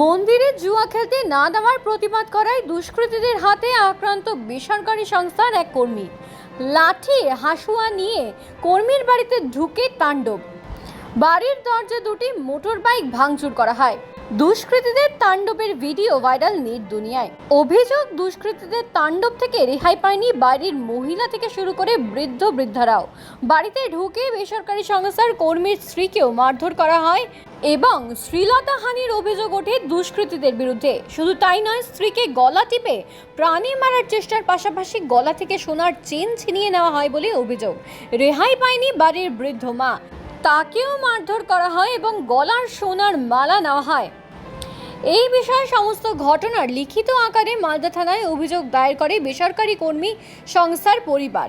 মন্দিরে জুয়া খেলতে না দেওয়ার প্রতিবাদ করায় দুষ্কৃতীদের হাতে আক্রান্ত বেসরকারি সংস্থার এক কর্মী। লাঠি, হাসুয়া নিয়ে কর্মীর বাড়িতে ঢুকে তাণ্ডব। বাড়ির দরজা দুটি মোটর বাইক ভাঙচুর করা হয়। দুষ্কৃতীদের তাণ্ডবের ভিডিও ভাইরাল নেট দুনিয়ায়। অভিযোগ, দুষ্কৃতীদের তাণ্ডব থেকে রেহাই পায়নি বাড়ির মহিলা থেকে শুরু করে বৃদ্ধ বৃদ্ধারাও। বাড়িতে ঢুকে বেসরকারি সংস্থার কর্মীর স্ত্রীকেও মারধর করা হয় এবং শ্রীলতা হানির অভিযোগ ওঠে দুষ্কৃতীদের বিরুদ্ধে। শুধু তাই নয়, স্ত্রীকে গলা টিপে প্রাণে মারার চেষ্টার পাশাপাশি গলা থেকে সোনার চেন ছিনিয়ে নেওয়া হয় বলে অভিযোগ। রেহাই পায়নি বাড়ির বৃদ্ধ মা। তাকেও মারধর করা হয় এবং গলার সোনার মালা নেওয়া হয়। এই বিষয়ে সমস্ত ঘটনার লিখিত আকারে মালদা থানায় অভিযোগ দায়ের করে বেসরকারি কর্মী সংস্থার পরিবার।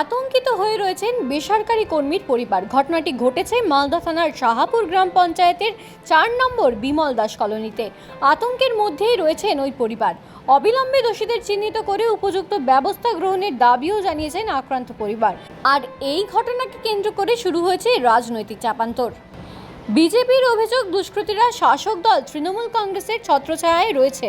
আতঙ্কিত হয়ে রয়েছেন বেসরকারি কর্মীর পরিবার। ঘটনাটি ঘটেছে মালদা থানার শাহাপুর গ্রাম পঞ্চায়েতের চার নম্বর বিমল দাস কলোনিতে। আতঙ্কের মধ্যেই রয়েছেন ওই পরিবার। অবিলম্বে দোষীদের চিহ্নিত করে উপযুক্ত ব্যবস্থা গ্রহণের দাবিও জানিয়েছেন আক্রান্ত পরিবার। আর এই ঘটনাকে কেন্দ্র করে শুরু হয়েছে রাজনৈতিক চাপান্তর। বিজেপির অভিযোগ, দুষ্কৃতীরা শাসক দল তৃণমূল কংগ্রেসের ছত্রছায়ায় রয়েছে।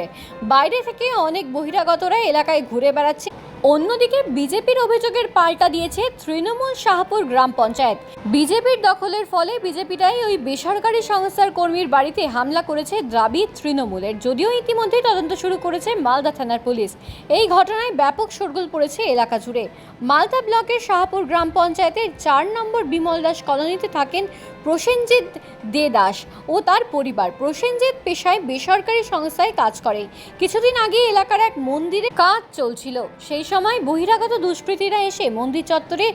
বাইরে থেকে অনেক বহিরাগতরা এলাকায় ঘুরে বেড়াচ্ছে। অন্যদিকে বিজেপির অভিযোগের পাল্টা দিয়েছে তৃণমূল শাহপুর গ্রাম পঞ্চায়েত। বিজেপির দখলের ফলে বিজেপিটাই ওই বেসরকারি সংস্থার কর্মীর বাড়িতে হামলা করেছে দাবি তৃণমূলের। যদিও ইতিমধ্যে তদন্ত শুরু করেছে মালদা থানার পুলিশ। এই ঘটনায় ব্যাপক শোরগোল পড়েছে এলাকা জুড়ে। মালদা ব্লকের শাহপুর গ্রাম পঞ্চায়েতের চার নম্বর বিমল দাস কলোনিতে থাকেন প্রসেনজিৎ দে দাস ও তার পরিবার প্রসেনজিৎ পেশায় বেসরকারি সংস্থায় কাজ করে। কিছুদিন আগে এলাকার এক মন্দিরে কাজ চলছিল। সেই সময় বহিরাগত দুষ্কৃতীরা এসে মন্দির চত্বরে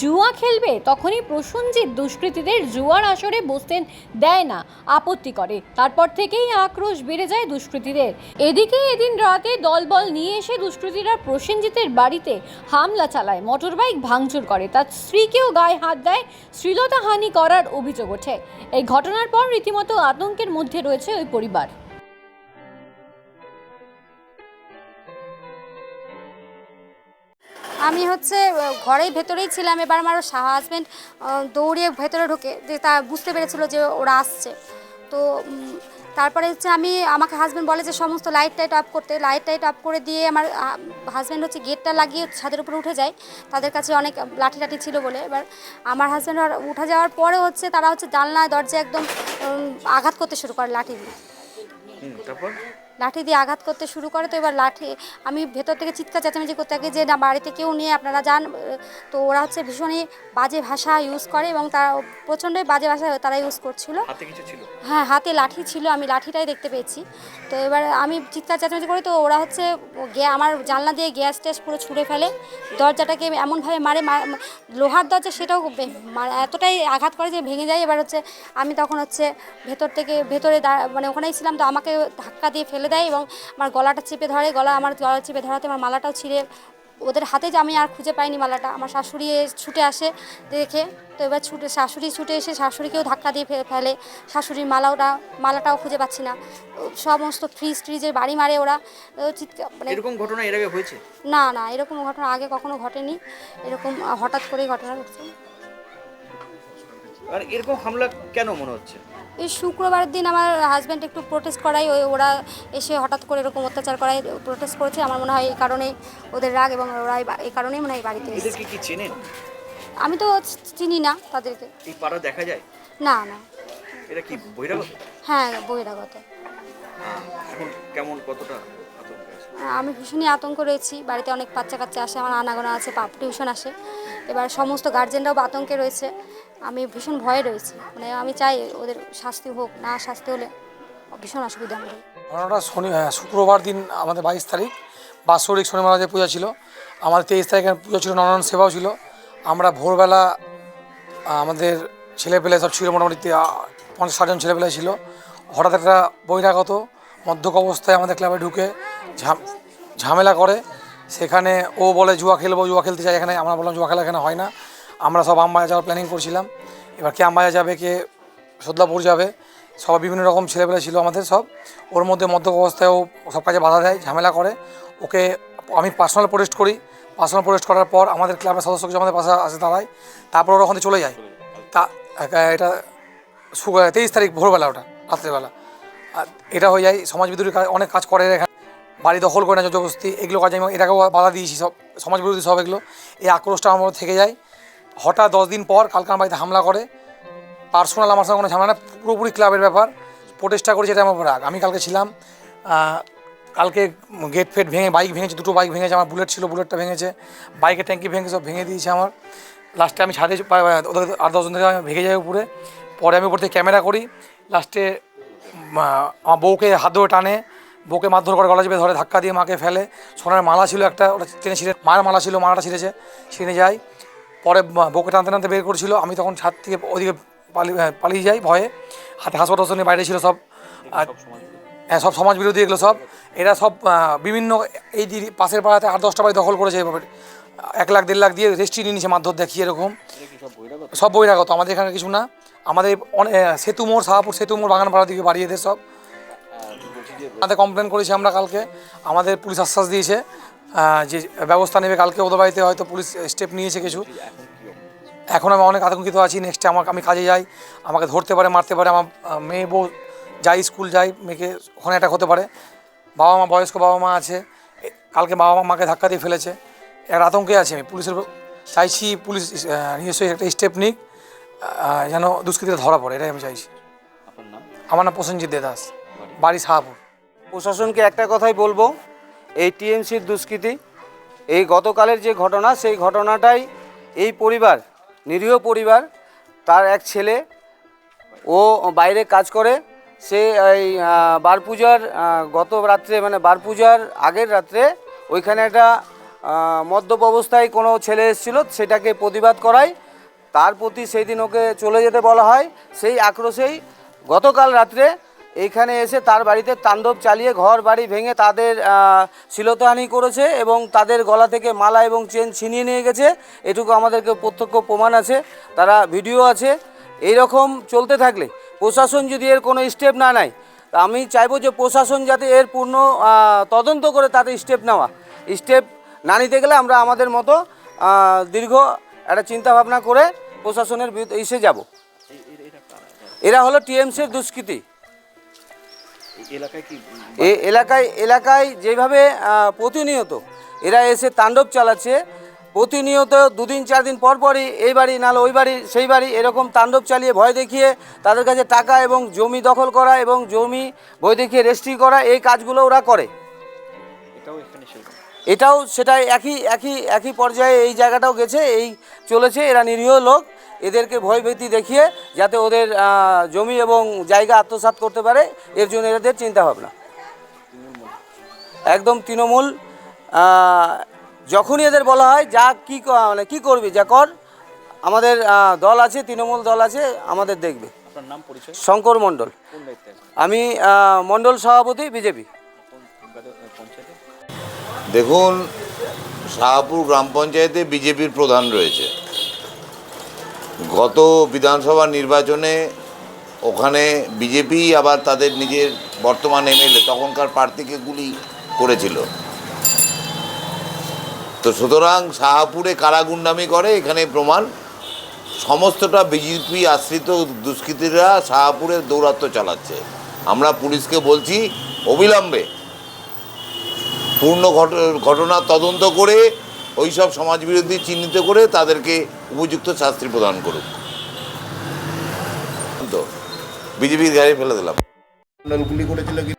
জুয়া খেলবে। তখনই প্রসেনজিৎ দুষ্কৃতীদের জুয়ার আসরে বসতেন দেয় না, আপত্তি করে। তারপর থেকেই আক্রোশ বেড়ে যায় দুষ্কৃতীদের। এদিকে এদিন রাতে দলবল নিয়ে এসে দুষ্কৃতীরা প্রসেনজিতের বাড়িতে হামলা চালায়, মোটরবাইক ভাঙচুর করে। তার স্ত্রীকেও গায়ে হাত দেয়। শ্লীলতা হানি করার অভিযোগ ওঠে। এই ঘটনার পর রীতিমতো আতঙ্কের মধ্যে রয়েছে ওই পরিবার। আমি হচ্ছে ঘরেই ভেতরেই ছিলাম। এবার আমার হাজব্যান্ড দৌড়ে ভেতরে ঢুকে, যে তা বুঝতে পেরেছিল যে ওরা আসছে। তো তারপরে হচ্ছে আমি, আমাকে হাজব্যান্ড বলে যে সমস্ত লাইট টাইট অফ করতে লাইট টাইট অফ করে দিয়ে আমার হাজব্যান্ড হচ্ছে গেটটা লাগিয়ে ছাদের উপরে উঠে যায়। তাদের কাছে অনেক লাঠি লাঠি ছিল বলে। এবার আমার হাজব্যান্ড উঠে যাওয়ার পরে হচ্ছে তারা হচ্ছে জানলা দরজা একদম আঘাত করতে শুরু করে লাঠি দিয়ে। তারপর? লাঠি দিয়ে আঘাত করতে শুরু করে তো এবার লাঠি আমি ভেতর থেকে চিৎকার চেঁচামেচি করতে থাকি যে না বাড়িতে কেউ নিয়ে আপনারা যান। তো ওরা হচ্ছে ভীষণই বাজে ভাষা ইউজ করে এবং তারা প্রচণ্ডই বাজে ভাষা তারা ইউজ করছিল। হ্যাঁ হাতে লাঠি ছিল আমি লাঠিটাই দেখতে পেয়েছি। তো এবার আমি চিৎকার চেঁচামেচি করি তো ওরা হচ্ছে গ্যা আমার জানলা দিয়ে গ্যাস ট্যাস পুরো ছুঁড়ে ফেলে। দরজাটাকে এমনভাবে মারে লোহার দরজা সেটাও এতটাই আঘাত করে যে ভেঙে যায়। এবার হচ্ছে আমি তখন হচ্ছে ভেতর থেকে ভেতরে মানে ওখানেই ছিলাম তো আমাকে ধাক্কা দিয়ে ফেলে দেয় এবং আমার গলাটা চেপে ধরে গলা আমার গলা চেপে ধরাতে আমার মালাটাও ছিঁড়ে। ওদের হাতে যে আমি আর খুঁজে পাইনি মালাটা আমার শাশুড়ি ছুটে আসে দেখে। তো এবার ছুটে শাশুড়ি ছুটে এসে শাশুড়িকেও ধাক্কা দিয়ে ফেলে। শাশুড়ির মালাওটা মালাটাও খুঁজে পাচ্ছি না। সমস্ত ফ্রিজ ট্রিজের বাড়ি মারে ওরা। চিৎকার মানে এরকম ঘটনা এর আগে হয়েছে? না না এরকম ঘটনা আগে কখনো ঘটেনি। এরকম হঠাৎ করেই ঘটনা ঘটছে। আর এরকম হামলা কেন মনে হচ্ছে? এই শুক্রবার দিন আমার হাজব্যান্ড একটু প্রোটেস্ট করাই ওই ওরা এসে হঠাৎ করে এরকম অত্যাচার করাই প্রোটেস্ট করেছে। আমার মনে হয় এই কারণেই ওদের রাগ এবং ওরা এই কারণেই মনে হয় বাড়িতে এসেছে। কি চেনেন? আমি তো চিনি না তাদেরকে। এই পাড়া দেখা যায়? না না। এটা কি বহিরাগত? হ্যাঁ বহিরাগত। এখন কেমন কতটা আমি ভীষণই আতঙ্ক রয়েছি। বাড়িতে অনেক বাচ্চা কাচ্চা আসে আমার আনাগোনা আছে পাপ টিউশন আসে। এবার সমস্ত গার্জেনরাও আতঙ্কে রয়েছে। আমি ভীষণ ভয়ে রয়েছি। মানে আমি চাই ওদের শাস্তি হোক, না শাস্তি হলে ভীষণ অসুবিধা আমাদের ঘটনাটা শনি শুক্রবার দিন আমাদের বাইশ তারিখ, বাৎসরিক শনি মহারাজের পূজা ছিল। আমাদের তেইশ তারিখে পুজো ছিল নরন সেবাও ছিল। আমরা ভোরবেলা আমাদের ছেলেপেলে সব ছিল মোটামুটি পঞ্চাশ ষাটজন ছেলেপেলে ছিল। হঠাৎ একটা বহিরাগত মধ্যক অবস্থায় আমাদের ক্লাবে ঢুকে ঝাম, ঝামেলা করে। সেখানে ও বলে, জুয়া খেলব, জুয়া খেলতে চাই। এখানে আমরা বললাম, জুয়া খেলা এখানে হয় না। আমরা সব আমবাজা যাওয়ার প্ল্যানিং করছিলাম। এবার কে আমবাজা যাবে, কে সদলাপুর যাবে সব বিভিন্ন রকম ছেলেপেলে ছিল আমাদের সব। ওর মধ্যে মধ্যক অবস্থায়ও সব কাজে বাধা দেয়, ঝামেলা করে। ওকে আমি পার্সোনাল প্রোটেস্ট করি। পার্সোনাল প্রোটেস্ট করার পর আমাদের ক্লাবের সদস্য কিছু আমাদের পাশে আসে দাঁড়ায়, তারপর ওরা ওখান থেকে চলে যায়। তা এটা তেইশ তারিখ ভোরবেলা ওটা, রাত্রেবেলা। আর এটা হয়ে যায়, সমাজ কাজ- অনেক কাজ করে এখানে। বাড়ি দখল করে না জবরদস্তি এগুলো কাজে আমি এটাকেও বাধা দিয়েছি সব, সমাজ বিরোধী সব এগুলো। এই আক্রোশটা আমার মধ্যে থেকে যায়। হঠাৎ দশ দিন পর কালকে আমার বাড়িতে হামলা করে। পার্সোনাল আমার সঙ্গে কোনো ঝামেলা না পুরোপুরি ক্লাবের ব্যাপার। প্রোটেস্টটা করেছে এটা আমার রাগ। আমি কালকে ছিলাম কালকে গেট ফেট ভেঙে, বাইক ভেঙেছে, দুটো বাইক ভেঙেছে, আমার বুলেট ছিল, বুলেটটা ভেঙেছে। বাইকের ট্যাঙ্কি ভেঙে, সব ভেঙে দিয়েছে আমার। লাস্টে আমি ওদের আট দশজন থেকে আমি ভেঙে যাই উপরে। পরে আমি উপর থেকে ক্যামেরা করি। লাস্টে আমার বউকে হাত ধরে টানে। বউকে মারধর করে, গলা চেপে ধরে, ধাক্কা দিয়ে মাকে ফেলে। সোনার মালা ছিল একটা, ওটা টেনে ছিঁড়ে মায়ের মালা ছিল, মালাটা ছিঁড়েছে। ছিঁড়ে যায়। পরে বা- বউকে টানতে টানতে বের করেছিল। আমি তখন ছাদ থেকে ওদিকে পালিয়ে পালিয়ে যাই ভয়ে। হাতে হাসপাতাল নিয়ে বাইরে ছিল সব। হ্যাঁ সব সমাজ বিরোধী এগুলো সব। এরা সব বিভিন্ন এই পাশের পাড়াতে আট দশটা বাড়ি দখল করেছে এভাবে এক লাখ দেড় লাখ দিয়ে রেস্ট্রি নিয়ে নিচ্ছে মারধর দেখিয়ে এরকম। সব বহিরাগত আমাদের এখানে কিছু না। আমাদের অনে- আহ, সেতু মোড় শাহপুর সেতু মোড় বাগানপাড়া দিকে বাড়িয়ে দেয় সব। আমাদের কমপ্লেন করেছি আমরা কালকে। আমাদের পুলিশ আশ্বাস দিয়েছে। যে ব্যবস্থা নেবে কালকে ওদের বাড়িতে হয়তো পুলিশ স্টেপ নিয়েছে কিছু। এখন আমি অনেক আতঙ্কিত আছি নেক্সটে আমার আমি কাজে যাই আমাকে ধরতে পারে মারতে পারে আমার মেয়ে বউ যাই স্কুল যাই মেয়েকে ওখানে অ্যাটাক হতে পারে। বাবা মা বয়স্ক বাবা মা আছে কালকে বাবা মা মাকে ধাক্কা দিয়ে ফেলেছে। একটা আতঙ্কে আছি আমি পুলিশের উপর- চাইছি পুলিশ নিজস্ব একটা স্টেপ নিক যেন দুষ্কৃতীরা ধরা পড়ে এটাই আমি চাইছি। আমার নাম প্রসেনজিৎ দে দাস বাড়ি শাহপুর। প্রশাসনকে একটা কথাই বলব এই টিএমসির দুষ্কৃতি। এই গতকালের যে ঘটনা, সেই ঘটনাটাই এই পরিবার, নিরীহ পরিবার, তার এক ছেলে ও বাইরে কাজ করে। সে এই বার পূজার গত রাত্রে মানে বার পূজার আগের রাত্রে ওইখানে একটা মদ্যপ অবস্থায় কোনো ছেলে এসেছিল, সেটাকে প্রতিবাদ করায়। তার প্রতি সেই দিন ওকে চলে যেতে বলা হয়। সেই আক্রোশেই গতকাল রাত্রে এইখানে এসে তার বাড়িতে তাণ্ডব চালিয়ে ঘর বাড়ি ভেঙে তাদের আহ, শ্লীলতাহানি করেছে এবং তাদের গলা থেকে মালা এবং চেন ছিনিয়ে নিয়ে গেছে। এটুকু আমাদেরকে প্রত্যক্ষ প্রমাণ আছে তারা ভিডিও আছে। এই রকম চলতে থাকলে প্রশাসন যদি এর কোনো স্টেপ না নেয় তা আমি চাইব যে প্রশাসন যাতে এর পূর্ণ তদন্ত করে তাতে স্টেপ নেওয়া। স্টেপ না নিতে গেলে আমরা আমাদের মতো দীর্ঘ একটা চিন্তা ভাবনা করে প্রশাসনের এসে যাব। এরা হলো টিএমসির দুষ্কৃতী। এই এলাকায় এলাকায় যেভাবে প্রতিনিয়ত এরা এসে তাণ্ডব চালাচ্ছে প্রতিনিয়ত দুদিন চার দিন পর পরই এই বাড়ি নাহলে ওই বাড়ি সেই বাড়ি এরকম তাণ্ডব চালিয়ে ভয় দেখিয়ে তাদের কাছে টাকা এবং জমি দখল করা এবং জমি ভয় দেখিয়ে রেজিস্ট্রি করা এই কাজগুলো ওরা করে। এটাও সেটাই একই একই একই পর্যায়ে এই জায়গাটাও গেছে এই চলেছে এরা নিরীহ লোক। এদেরকে ভয়ভীতি দেখিয়ে যাতে ওদের জমি এবং জায়গা আত্মসাৎ করতে পারে এর জন্য এদের চিন্তা ভাবনা। একদম তৃণমূল যখনই এদের বলা হয় যা কি মানে কি করবি যা কর। আমাদের দল আছে তৃণমূল দল আছে আমাদের দেখবে। আপনার নাম পরিচয়? শঙ্কর মণ্ডল। আমি মণ্ডল সভাপতি বিজেপি। দেখুন শাহপুর গ্রাম পঞ্চায়েতে বিজেপির প্রধান রয়েছে। গত বিধানসভা নির্বাচনে ওখানে বিজেপি আবার তাদের নিজের বর্তমান এমএলএ তখনকার প্রার্থীকে গুলি করেছিল। তো সুতরাং শাহপুরে কারা গুন্ডামি করে এখানে প্রমাণ? সমস্তটা বিজেপি আশ্রিত দুষ্কৃতীরা শাহপুরে দৌরাত্ম্য চালাচ্ছে। আমরা পুলিশকে বলছি, অবিলম্বে পূর্ণ ঘট- ঘটনা তদন্ত করে ওই সব সমাজবিরোধী চিহ্নিত করে তাদেরকে উপযুক্ত শাস্তি প্রদান করুক। তো, বিজেপির গাড়ি ফেলে দিলাম। গুলি করেছিল কি